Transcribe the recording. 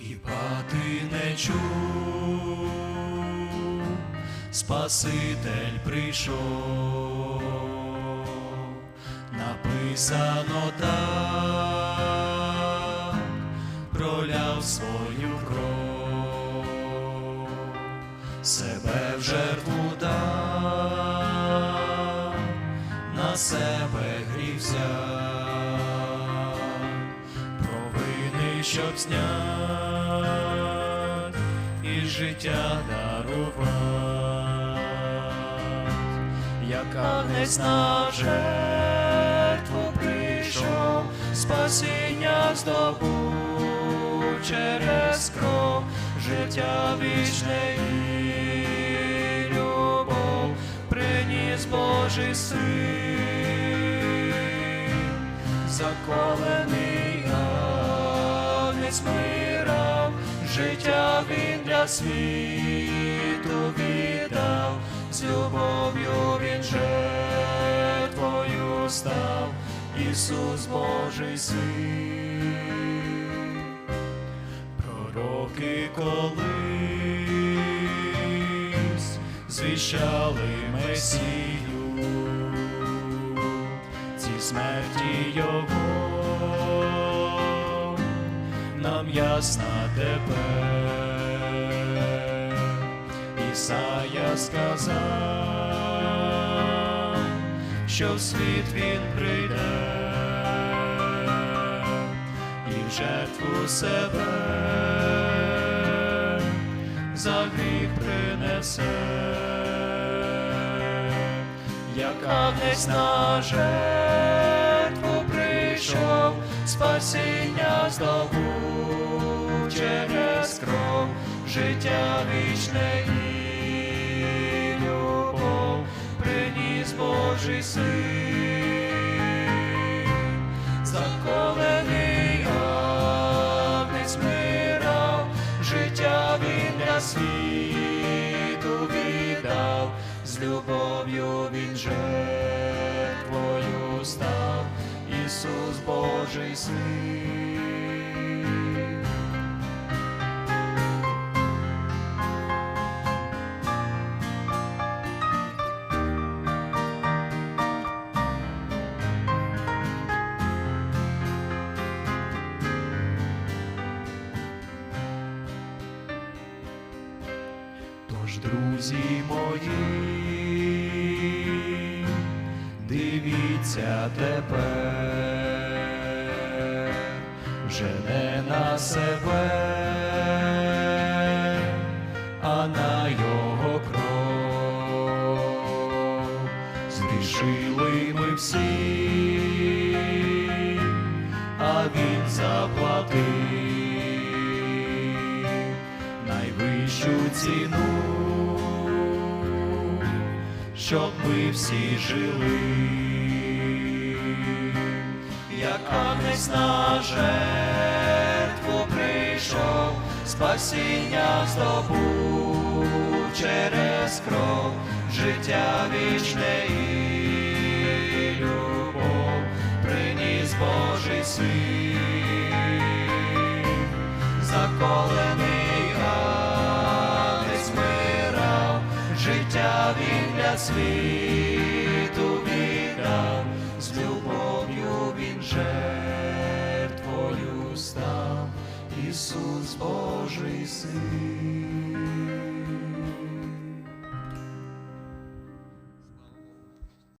Хіба ти не чув, Спаситель прийшов, написано так, проляв свою кров, себе в жертву дав, на себе гріх взяв, провини, щоб знять життя дарувати, як агнець на жертву прийшов, спасіння здобув через кров, життя вічне і любов, приніс Божий син, заколений життя він для світу віддав, з любов'ю він жертвою став, Ісус Божий син. Пророки колись звіщали Месію, ці смерті Його нам ясна тепер. Ісая сказав, що в світ він прийде і в жертву себе за гріх принесе, як агнець на прийшов, спасіння здобув через кров, життя вічне і любов, приніс Божий син, заколений агнець мира, життя він для світу віддав, з любов'ю він жертвою став, Ісус Божий син. Тож, друзі мої, дивіться тепер, вже не на себе, а на його кров. Зрішили ми всі, а він заплатив найвищу ціну, щоб ми всі жили, як агнець на жертву прийшов, спасіння здобув через кров, життя вічне і любов, приніс Божий син заколений агнець мира, життя він для світу Ісус Божий син.